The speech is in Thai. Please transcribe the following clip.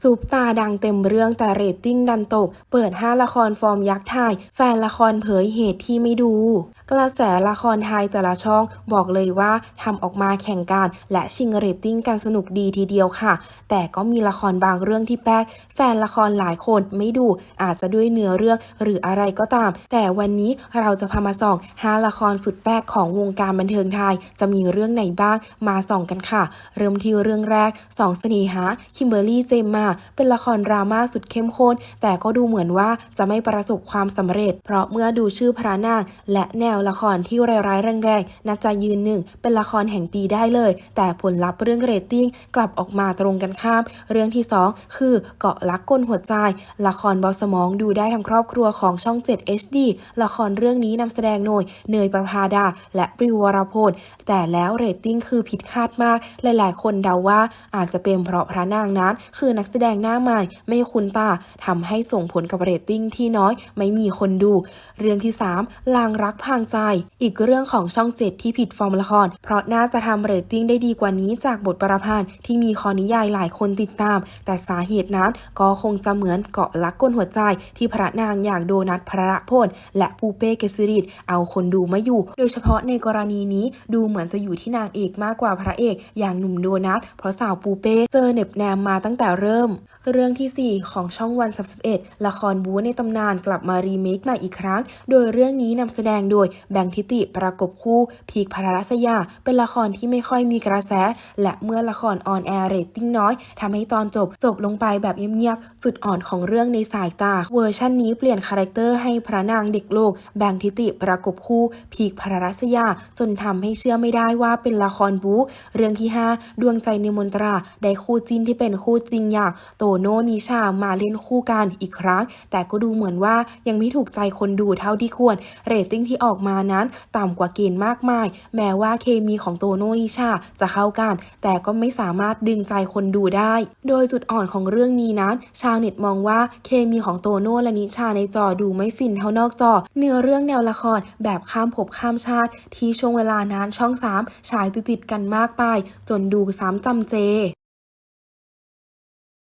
ซุปตาดังเต็มเรื่องแต่เรตติ้งดันตก เปิด 5 ละครฟอร์มยักษ์ไทย แฟนละครเผยเหตุที่ไม่ดู กระแสละครไทยแต่ละช่องบอกเลยว่าทำออกมาแข่งกันและชิงเรตติ้งกันสนุกดีทีเดียวค่ะ แต่ก็มีละครบางเรื่องที่แป๊ก แฟนละครหลายคนไม่ดู อาจจะด้วยเนื้อเรื่องหรืออะไรก็ตาม แต่วันนี้เราจะพามาส่อง5ละครสุดแป๊กของวงการบันเทิงไทย จะมีเรื่องไหนบ้างมาส่องกันค่ะ เริ่มที่เรื่องแรกสองเสน่หาคิมเบอร์รี่เจมมา เป็นละครดราม่าสุดเข้มข้น แต่ก็ดูเหมือนว่าจะไม่ประสบความสำเร็จ เพราะเมื่อดูชื่อพระนางและแนวละครที่ร้ายๆแรงๆน่าจะยืนหนึ่ง เป็นละครแห่งปีได้เลย แต่ผลลัพธ์เรื่องเรตติ้งกลับออกมาตรงกันข้าม เรื่องที่ 2 คือเกาะลักก้นหัวใจ ละครเบาสมองดูได้ทั้งครอบครัวของช่อง 7 HD ละครเรื่องนี้นำแสดงโดยเนยประภาดา และปริววรพลแต่แล้วเรตติ้งคือผิดคาดมาก หลายๆ คนเดาว่าอาจจะเป็นเพราะพระนางนั้นคือนักแสดงหน้าใหม่ ไม่คุ้นตาทำให้ส่งผลกับเรตติ้งที่น้อยไม่มีคนดู เรื่องที่ 3 ลางรักพรางใจ อีกเรื่องของช่อง7ที่ผิดฟอร์มละคร เพราะน่าจะทำเรตติ้งได้ดีกว่านี้จากบทประพันธ์ที่มีคอนิยายหลายคนติดตาม แต่สาเหตุนั้นก็คงจะเหมือนเกาะลักก้นหัวใจ ที่พระนางอย่างโดนัทพระพลและปูเป้เกษริตเอาคนดูไม่อยู่ โดยเฉพาะในกรณีนี้ดูเหมือนจะอยู่ที่นางเอกมากกว่าพระเอก อย่างหนุ่มโดนัทเพราะสาวปูเป้เจอเน็บแนมมาตั้งแต่เริ่มเรื่องที่ 4 ของช่องวัน31ละครบู๊ในตำนานกลับมารีเมคใหม่อีกครั้ง โดยเรื่องนี้นำแสดงโดยแบงค์ทิติประกบคู่พีคพรรัศยา เป็นละครที่ไม่ค่อยมีกระแส และเมื่อละครออนแอร์เรตติ้งน้อยทำให้ตอนจบจบลงไปแบบเงียบๆจุดอ่อนของเรื่องในสายตา เวอร์ชันนี้เปลี่ยนคาแรคเตอร์ให้พระนางเด็กโลก แบงค์ทิติประกบคู่พีคพรรัศยา จนทำให้เชื่อไม่ได้ว่าเป็นละครบู๊เรื่องที่ 5 ดวงใจในมนตราได้คู่จิ้นที่เป็นคู่จริงอย่างโตโน่นิชามาเล่นคู่กันอีกครั้ง แต่ก็ดูเหมือนว่ายังไม่ถูกใจคนดูเท่าที่ควร เรตติ้งที่ออกมานั้น ต่ำกว่าเกณฑ์มากมาย แม้ว่าเคมีของโตโน่นิชาจะเข้ากัน แต่ก็ไม่สามารถดึงใจคนดูได้ โดยจุดอ่อนของเรื่องนี้นั้น ชาวเน็ตมองว่าเคมีของโตโน่และนิชาในจอดูไม่ฟินเท่านอกจอ เนื้อเรื่องแนวละครแบบข้ามภพข้ามชาติ ที่ช่วงเวลานั้นช่อง 3 ฉายติดๆกันมากไป จนดูซ้ำจำเจ